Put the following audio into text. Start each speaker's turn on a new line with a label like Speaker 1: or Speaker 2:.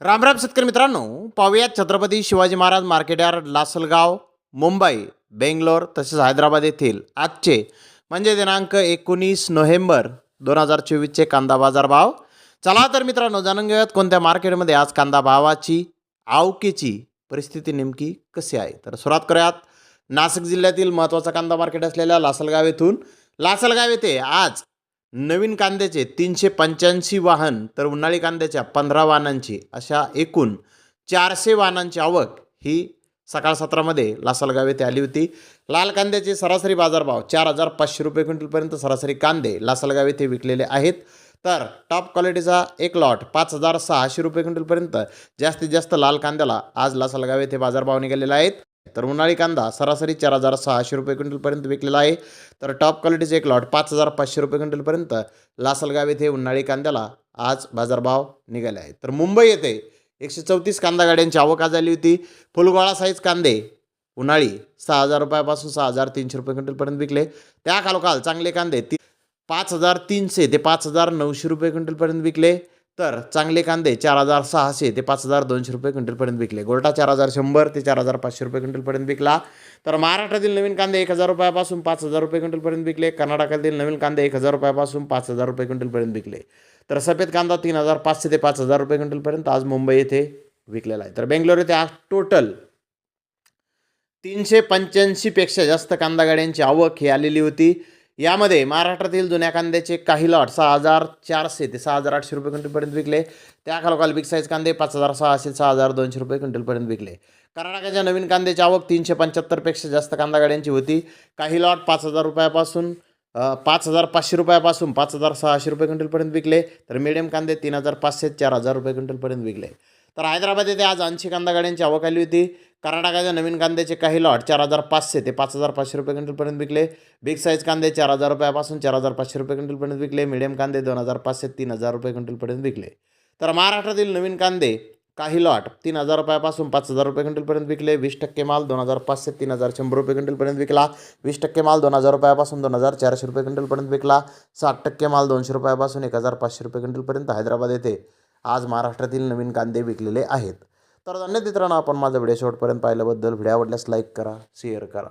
Speaker 1: रामराम राम शेतकरी मित्रांनो पाहूयात छत्रपती शिवाजी महाराज मार्केट यार्ड लासलगाव मुंबई बेंगलोर तसेच हैदराबाद येथील आजचे म्हणजे दिनांक एकोणीस नोव्हेंबर दोन हजार चोवीसचे कांदा बाजार भाव. चला तर मित्रांनो जाणून घेऊयात कोणत्या मार्केटमध्ये आज कांदा भावाची आवकेची परिस्थिती नेमकी कशी आहे? तर सुरुवात करूयात. नाशिक जिल्ह्यातील महत्त्वाचा कांदा मार्केट असलेल्या लासलगाव येथून. लासलगाव येथे आज नवीन कांद्याचे तीनशे पंच्याऐंशी वाहन तर उन्हाळी कांद्याच्या पंधरा वाहनांची अशा एकूण चारशे वाहनांची आवक ही सकाळ सत्रामध्ये लासलगाव येथे आली होती. लाल कांद्याचे सरासरी बाजारभाव चार हजार पाचशे रुपये क्विंटलपर्यंत सरासरी कांदे लासलगाव येथे विकलेले आहेत. तर टॉप क्वालिटीचा एक लॉट पाच हजार सहाशे रुपये क्विंटलपर्यंत जास्तीत जास्त लाल कांद्याला आज लासलगाव येथे बाजारभाव निघालेला आहेत तर उन्हाळी कांदा सरासरी चार हजार सहाशे रुपये क्विंटलपर्यंत विकलेला आहे. तर टॉप क्वालिटीचे एक लॉट पाच हजार पाचशे रुपये क्विंटलपर्यंत लासलगाव येथे उन्हाळी कांद्याला आज बाजारभाव निघाले आहेत. तर मुंबई येथे एकशे चौतीस कांदा गाड्यांची आवक आज झाली होती. फुलगोळा साईज कांदे उन्हाळी सहा हजार रुपयापासून सहा हजार तीनशे रुपये क्विंटलपर्यंत विकले. त्या खालोखाल चांगले कांदे ती पाच हजार तीनशे ते पाच हजार नऊशे रुपये क्विंटलपर्यंत विकले. तर चांगले कांदे चार हजार सहाशे ते पाच हजार दोनशे रुपये क्विंटलपर्यंत विकले. गोल्टा चार हजार शंभर ते चार हजार पाचशे रुपये क्विंटलपर्यंत विकला. तर महाराष्ट्रातील नवीन कांदे एक हजार रुपयापासून पाच हजार रुपये क्विंटलपर्यंत विकले. कर्नाटकातील नवीन कांदे एक हजार रुपयापासून पाच हजार रुपये क्विंटलपर्यंत विकले. तर सफेद कांदा तीन हजार पाचशे ते पाच हजार रुपये क्विंटलपर्यंत आज मुंबई येथे विकलेला आहे. तर बेंगलोर येथे आज टोटल तीनशे पंच्याऐंशीपेक्षा जास्त कांदा गाड्यांची आवक ही आलेली होती. यामध्ये महाराष्ट्रातील जुन्या कांद्याचे काही लॉट सहा हजार चारशे ते सहा हजार आठशे रुपये क्विंटलपर्यंत विकले. त्या खालोखाल बिग साईज कांदे पाच हजार सहाशे सहा हजार दोनशे रुपये क्विंटलपर्यंत विकले. कर्नाटकाच्या नवीन कांद्याची आवक तीनशे पंच्याहत्तरपेक्षा जास्त कांदा गाड्यांची होती. काही लॉट पाच हजार रुपयापासून पाच हजार पाचशे रुपयापासून पाच हजार सहाशे रुपये क्विंटलपर्यंत विकले. तर मिडियम कांदे तीन हजार पाचशे चार हजार रुपये क्विंटलपर्यंत विकले. तर हैदराबाद येथे आज ऐंशी कांदा गाड्यांची आवक आली होती. कर्नाटकाच्या नवीन कांद्याचे काही लॉट चार हजार पाचशे ते पाच हजार पाचशे रुपये क्विंटलपर्यंत विकले. बिग साईज कांदे चार हजार रुपयापासून चार हजार पाचशे रुपये क्विंटलपर्यंत विकले. मिडियम कांदे दोन हजार पाचशे तीन हजार रुपये क्विंटलपर्यंत विकले. तर महाराष्ट्रातील नवीन कांदे काही लॉट तीन हजार रुपयापासून पाच हजार रुपये क्विंटलपर्यंत विकले. वीस टक्के माल दोन हजार पाचशे तीन हजार शंभर रुपये क्विंटलपर्यंत विकला. वीस टक्के माल दोन हजार रुपयापासून दोन हजार चारशे रुपये क्विंटलपर्यंत विकला. साठ टक्के माल दोनशे रुपयापासून एक हजार पाचशे रुपये क्विंटलपर्यंत हैदराबाद येथे आज महाराष्ट्रातील नवीन कांदे विकलेले आहेत. तर धन्यवाद मित्रांनो आपण माझा व्हिडिओ शेवटपर्यंत पाहिल्याबद्दल. व्हिडिओ आवडल्यास लाईक करा शेअर करा.